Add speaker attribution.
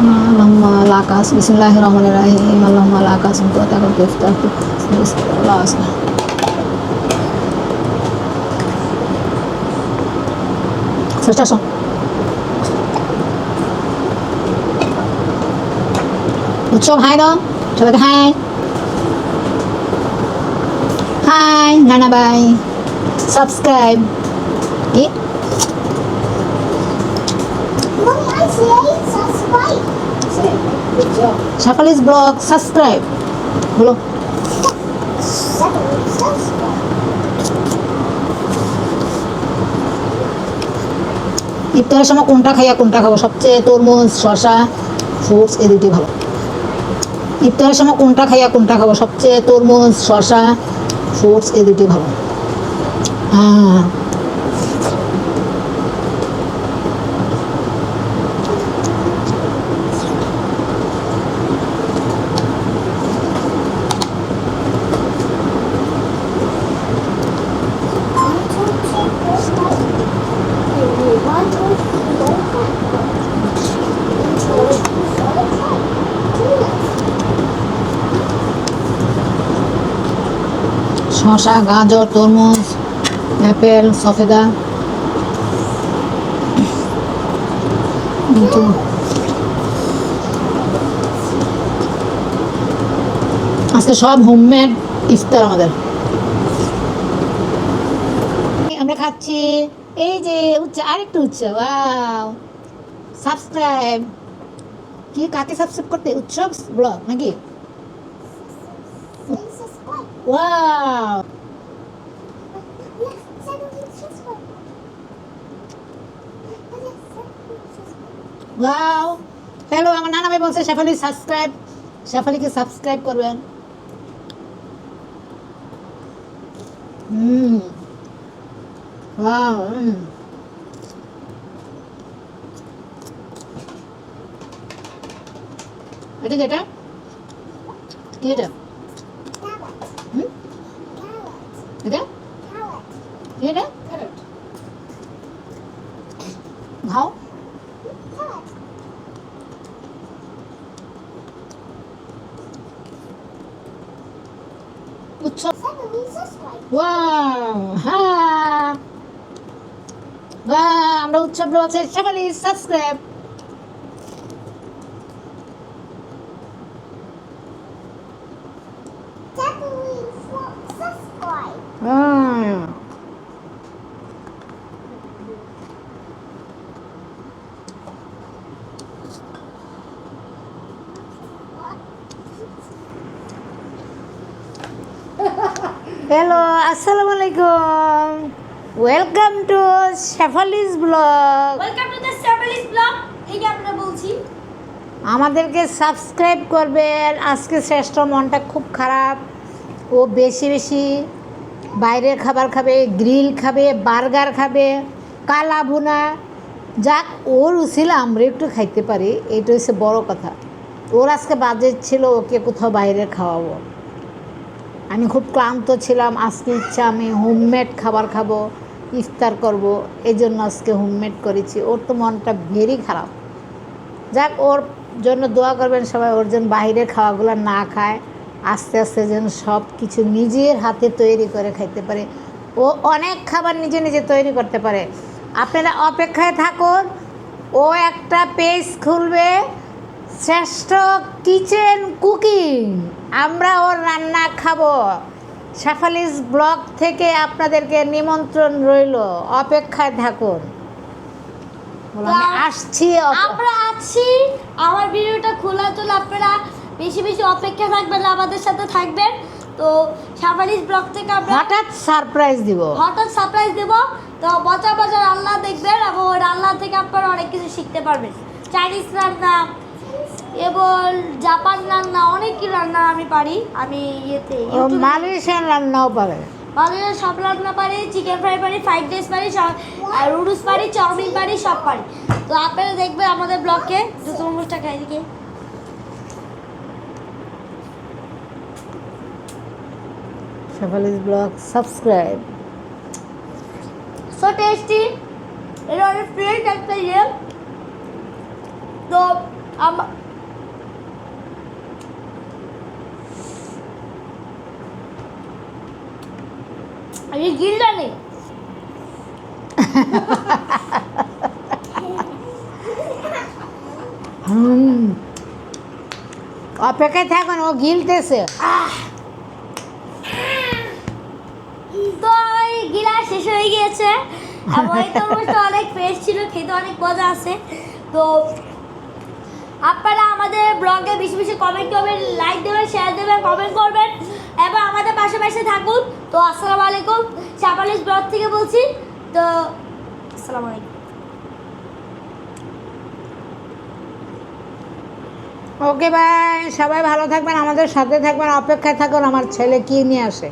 Speaker 1: اللهم لك بسم الله الرحمن الرحيم اللهم لك سبحانك وبحمدك بسم الله First song. Let's hai. Hi, Nana bye. Subscribe. Yeah.
Speaker 2: Mommy, I.
Speaker 1: Shefali's blog subscribe বলো ইফতারের সময় কোনটা খাইয়া কোনটা খাব? সবচেয়ে তরমুজ শশা ফ্রুটস এই দুটি ভালো। ইফতারের সময় কোনটা খাইয়া কোনটা খাব? সবচেয়ে তরমুজ শশা ফ্রুটস এই দুটি ভালো। হ্যাঁ। শশা গাজর, তরমুজ অ্যাপেল সফেদা। আজকে সব হোমমেড ইফতার আমাদের। আমরা খাচ্ছি এই যে উচ্চ আরেকটু উচ্চ ওয়াও। সাবস্ক্রাইব। কি কাকে সাবস্ক্রাইব করতে? উৎসব ব্লগ নাকি?
Speaker 2: Subscribe.
Speaker 1: ওয়াও হ্যালো আমার নানা ভাই বলছে, শেফালি সাবস্ক্রাইব শেফালিকে সাবস্ক্রাইব করবেন। হুম। ওয়াও এটা যেটা কি এটা
Speaker 2: Carrot.
Speaker 1: হুম
Speaker 2: Carrot.
Speaker 1: এটা
Speaker 2: Carrot.
Speaker 1: এটা খাও
Speaker 2: Carrot.
Speaker 1: উৎসব হ্যাঁ আমরা উৎসব রয়েছে শেফালি সাবস্ক্রাইব হ্যালো আসসালামু আলাইকুম welcome to Shefali's blog
Speaker 3: welcome to the Shefali's blog এই যে আমরা বলছি।
Speaker 1: আমাদেরকে সাবস্ক্রাইব করবেন। আজকে শ্রেষ্ঠ মনটা খুব খারাপ। ও বেশি বেশি বাইরের খাবার খাবে গ্রিল খাবে বার্গার খাবে কালা ভুনা। যাক ওর উচিলা আমরা একটু খাইতে পারি। এটা হচ্ছে বড় কথা। ওর আজকে বাজেট ছিল ওকে কোথাও বাইরে খাওয়াবো। আমি খুব ক্লান্ত ছিলাম, আজকে ইচ্ছা আমি হোমমেড খাবার খাব, ইফতার করব এই জন্য আজকে হোমমেড করেছি। ওর তো মনটা ভেরি খারাপ। যাক, ওর জন্য দোয়া করবেন সবাই, ওর জন্য বাইরের খাওয়াগুলো না খায়, আস্তে আস্তে যেন সব কিছু নিজের হাতে তৈরি করে খাইতে পারে। ও অনেক খাবার নিজে নিজে তৈরি করতে পারে। আপনারা অপেক্ষায় থাকুন, ও একটা পেজ খুলবে শ্রেষ্ঠ কিচেন কুকিং। আমরা ওর রান্না খাব। সাফালিস ব্লগ থেকে আপনাদেরকে নিমন্ত্রণ রইল। অপেক্ষায় থাকুন। আমি আসছি
Speaker 3: আমরা আছি। আমার ভিডিওটা খোলা তোলা আপনারা বেশি বেশি অপেক্ষা থাকবেন আমাদের সাথে থাকবেন। তো সাফারিস ব্লগ থেকে আমরা
Speaker 1: হঠাৎ সারপ্রাইজ দিব।
Speaker 3: হঠাৎ সারপ্রাইজ দেব। তো বছর বছর রান্না দেখবেন এবং ওই রান্না থেকে আপনারা অনেক কিছু শিখতে পারবেন। চাইনিজ রান্না এবং জাপান রান্না অনেক কি রান্না আমি পারি আমি ইয়েতে
Speaker 1: মালয়েশিয়ান রান্নাও পারে।
Speaker 3: বাংলাদেশের সব রান্না পারি চিকেন ফ্রাই পারি ফ্রাইড রাইস পারি নুডলস পারি চাউমিন পারি সব পারি। তো আপনারা দেখবেন আমাদের ব্লগে তো তরমুজটা খাই দিকে
Speaker 1: Shefali's blog subscribe
Speaker 3: so tasty এটা অনেক ফ্রেশ একটা ইয়ে তো আমা- এই গিলটা নেই।
Speaker 1: অপেক্ষায় থাকুন ও গিলতেছে।
Speaker 3: তো গিলা শেষ হয়ে গিয়েছে। অনেক ফ্রেশ ছিল খেতে অনেক মজা আছে। তো আপনারা আমাদের ব্লগে বেশি বেশি কমেন্ট করবেন লাইক দেবেন শেয়ার দেবেন কমেন্ট করবেন। এবং আমাদের পাশে পাশে থাকুন। তো আসসালামু আলাইকুম। চাপালিশ ব্লগ থেকে বলছি, তো আসসালামু আলাইকুম।
Speaker 1: ওকে ভাই সবাই ভালো থাকবেন, আমাদের সাথে থাকবেন, অপেক্ষায় থাকুন, আমার ছেলে কি নিয়ে আসে?